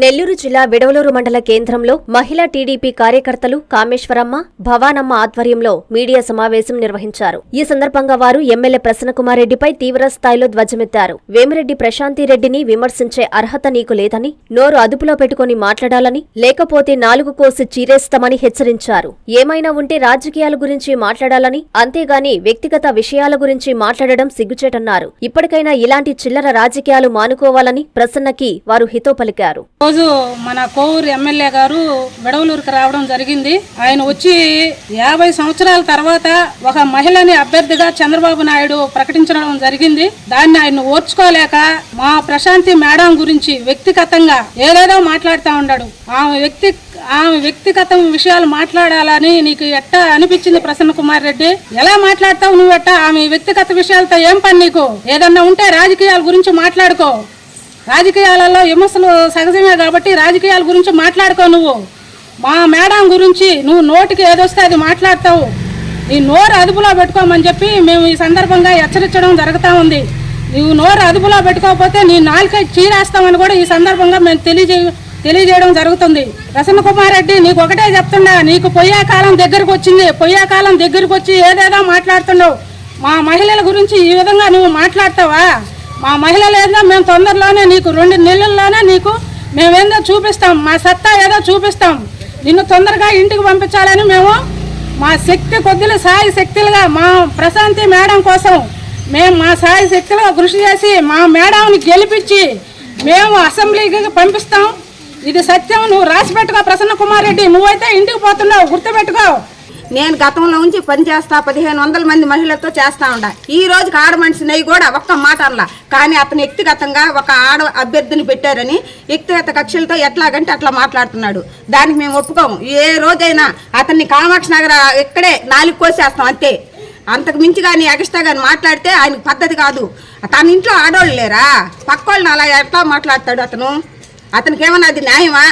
నెల్లూరు జిల్లా విడవలూరు మండల కేంద్రంలో మహిళా టీడీపీ కార్యకర్తలు కామేశ్వరమ్మ భవానమ్మ ఆధ్వర్యంలో మీడియా సమావేశం నిర్వహించారు. ఈ సందర్భంగా వారు ఎమ్మెల్యే ప్రసన్నకుమారెడ్డిపై తీవ్ర స్థాయిలో ధ్వజమెత్తారు. వేమిరెడ్డి ప్రశాంతిరెడ్డిని విమర్శించే అర్హత నీకు లేదని నోరు అదుపులో పెట్టుకుని మాట్లాడాలని లేకపోతే నాలుగు కోసి చీరేస్తామని హెచ్చరించారు. ఏమైనా ఉంటే రాజకీయాల గురించి మాట్లాడాలని అంతేగాని వ్యక్తిగత విషయాల గురించి మాట్లాడడం సిగ్గుచేటన్నారు. ఇప్పటికైనా ఇలాంటి చిల్లర రాజకీయాలు మానుకోవాలని ప్రసన్నకి వారు హితో పలికారు రోజు మన కోవూరు ఎమ్మెల్యే గారు విడవలూరుకి రావడం జరిగింది. ఆయన వచ్చి యాభై సంవత్సరాల తర్వాత ఒక మహిళని అభ్యర్థిగా చంద్రబాబు నాయుడు ప్రకటించడం జరిగింది. దాన్ని ఆయన ఓర్చుకోలేక మా ప్రశాంతి మేడం గురించి వ్యక్తిగతంగా ఏదేదో మాట్లాడుతూ ఉన్నాడు ఆమె వ్యక్తి ఆమె వ్యక్తిగత విషయాలు మాట్లాడాలని నీకు ఎట్టా అనిపించింది ప్రసన్న కుమార్ రెడ్డి? ఎలా మాట్లాడతావు నువ్వు ఎట్టా ఆమె వ్యక్తిగత విషయాలతో ఏం పని నీకు? ఏదన్నా ఉంటే రాజకీయాల గురించి మాట్లాడుకో. రాజకీయాలలో విమర్శలు సహజమే కాబట్టి రాజకీయాల గురించి మాట్లాడుకో నువ్వు. మా మేడం గురించి నువ్వు నోటికి ఏదొస్తే అది మాట్లాడతావు. నీ నోరు అదుపులో పెట్టుకోమని చెప్పి మేము ఈ సందర్భంగా హెచ్చరించడం జరుగుతూ ఉంది. నువ్వు నోరు అదుపులో పెట్టుకోకపోతే నీ నాలుక చీరేస్తామని కూడా ఈ సందర్భంగా మేము తెలియజే తెలియజేయడం జరుగుతుంది. ప్రసన్న కుమార్ రెడ్డి నీకు ఒకటే చెప్తున్నా నీకు పొయ్యే కాలం దగ్గరకు వచ్చింది. పొయ్యే కాలం దగ్గరకు వచ్చి ఏదేదో మాట్లాడుతున్నావు. మా మహిళల గురించి ఈ విధంగా నువ్వు మాట్లాడతావా? మా మహిళలు ఏదో మేము తొందరలోనే నీకు రెండు నెలల్లోనే నీకు మేమేందో చూపిస్తాం. మా సత్తా ఏదో చూపిస్తాం. నిన్ను తొందరగా ఇంటికి పంపించాలని మేము మా శక్తి కొద్దిగా సాయి శక్తులుగా మా ప్రశాంతి మేడం కోసం మేము మా సాయి శక్తులుగా కృషి చేసి మా మేడంని గెలిపించి మేము అసెంబ్లీకి పంపిస్తాం. ఇది సత్యం. నువ్వు రాసి పెట్టుకో ప్రసన్న కుమార్ రెడ్డి. నువ్వైతే ఇంటికి పోతున్నావు. గుర్తుపెట్టుకో. నేను గతంలో ఉంచి పని చేస్తా పదిహేను వందల మంది మహిళలతో చేస్తా ఉండా. ఈ రోజు ఆడ మనిషిని కూడా ఒక్క మాట అనలా. కానీ అతను వ్యక్తిగతంగా ఒక ఆడ అభ్యర్థిని పెట్టారని వ్యక్తిగత కక్షలతో ఎట్లాగంటే అట్లా మాట్లాడుతున్నాడు. దానికి మేము ఒప్పుకోము. ఏ రోజైనా అతన్ని కామాక్షి నగర ఇక్కడే నాలుగు కోసేస్తాం అంతే. అంతకు మించి కానీ ఎగస్ట్రా కానీ మాట్లాడితే ఆయనకు పద్ధతి కాదు. తన ఇంట్లో ఆడవాళ్ళు లేరా? పక్క వాళ్ళని అలా ఎట్లా మాట్లాడతాడు అతను? అతనికి ఏమన్నా అది న్యాయమా?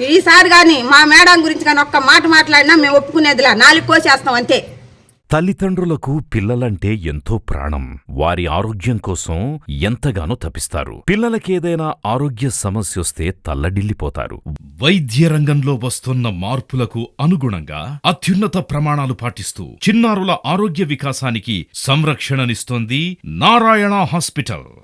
ఈసారి కానీ మా మేడం గురించి కానీ ఒక్క మాట మాట్లాడినా మేము ఒప్పుకునేదిలా. నాలుగు కోసేస్తాం అంతే. తల్లిదండ్రులకు పిల్లలంటే ఎంతో ప్రాణం. వారి ఆరోగ్యం కోసం ఎంతగానో తపిస్తారు. పిల్లలకేదైనా ఆరోగ్య సమస్యొస్తే తల్లడిల్లిపోతారు. వైద్య రంగంలో వస్తున్న మార్పులకు అనుగుణంగా అత్యున్నత ప్రమాణాలు పాటిస్తూ చిన్నారుల ఆరోగ్య వికాసానికి సంరక్షణనిస్తోంది నారాయణ హాస్పిటల్.